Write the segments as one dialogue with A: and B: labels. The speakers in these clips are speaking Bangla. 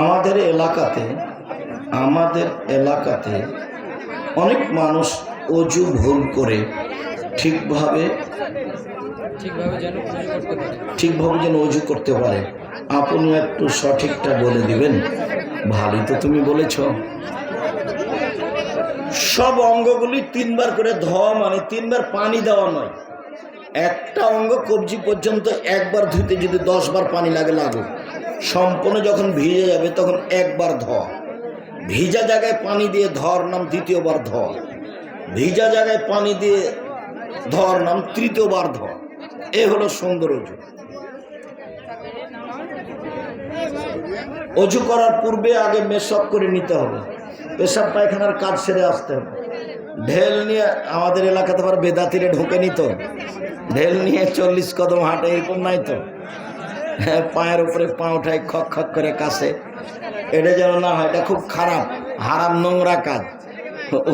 A: আমাদের এলাকাতে আমাদের এলাকাতে অনেক মানুষ অজু ভুল করে ঠিকভাবে
B: ঠিকভাবে যেন
A: অজু করতে পারে। আপনি একটু সঠিকটা বলে দিবেন? ভালোই তো তুমি বলেছ। সব অঙ্গগুলি তিনবার করে ধোয়া মানে তিনবার পানি দেওয়া নয়। একটা অঙ্গ কবজি পর্যন্ত একবার ধুতে যদি দশ বার পানি লাগে লাগুক। সম্পূর্ণ যখন ভিজে যাবে, তখন একবার ধোয়া। ভিজা জায়গায় পানি দিয়ে ধর নাম দ্বিতীয়বার ধোয়া। ভিজা জায়গায় পানি দিয়ে ধর নাম তৃতীয়বার ধোয়া। এ হলো সুন্দর অজু। অজু করার পূর্বে আগে মেশক করে নিতে হবে। পেশাব পায়খানার কাজ সেরে আসতে হবে। ঢেল নিয়ে আমাদের এলাকাতে আবার বেদাতিরে ঢুকে নিত। ঢেল নিয়ে চল্লিশ কদম হাঁটে এরকম নাই তো। পায়ের উপরে পা উঠায় খক খক করে কাছে। এটা যেন না হয়, এটা খুব খারাপ, হারাম নোংরা কাজ।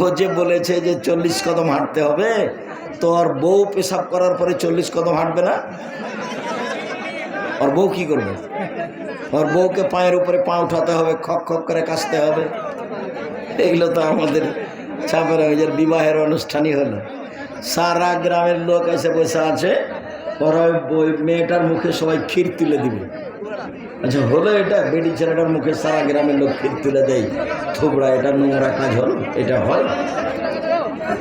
A: ও যে বলেছে যে চল্লিশ কদম হাঁটতে হবে তো ওর বউ পেশাব করার পরে চল্লিশ কদম হাঁটবে না? ওর বউ কি করবে? ওর বউকে পায়ের উপরে পা উঠাতে হবে, খক খক করে কাশতে হবে। এগুলো তো আমাদের ছাপের বিবাহের অনুষ্ঠানই হলো। সারা গ্রামের লোক এসে বসে আছে মেয়েটার মুখে সবাই ক্ষীর তুলে দিবে। আচ্ছা হলো এটা? বেডি ছেলেটার মুখে সারা গ্রামের লোক ক্ষীর তুলে দেয়। থোবড়া, এটা নোংরা কাজ হল? এটা হয়?